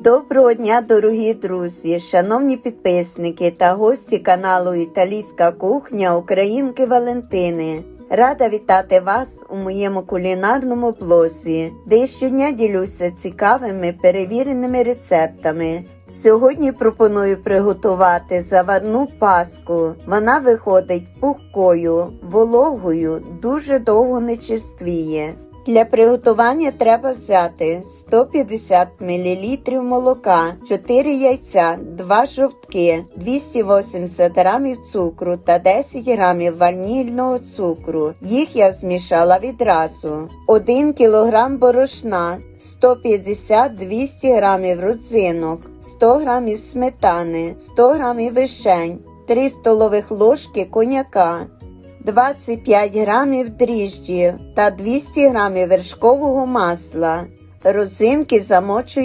Доброго дня, дорогі друзі, шановні підписники та гості каналу Італійська кухня Українки Валентини. Рада вітати вас у моєму кулінарному блозі, де щодня ділюся цікавими перевіреними рецептами. Сьогодні пропоную приготувати заварну паску. Вона виходить пухкою, вологою, дуже довго не черствіє. Для приготування треба взяти 150 мл молока, 4 яйця, 2 жовтки, 280 г цукру та 10 г ванільного цукру. Їх я змішала відразу. 1 кг борошна, 150-200 г родзинок, 100 г сметани, 100 г вишень, 3 столових ложки коньяка. 25 грамів дріжджів та 200 грамів вершкового масла. Родзинки замочую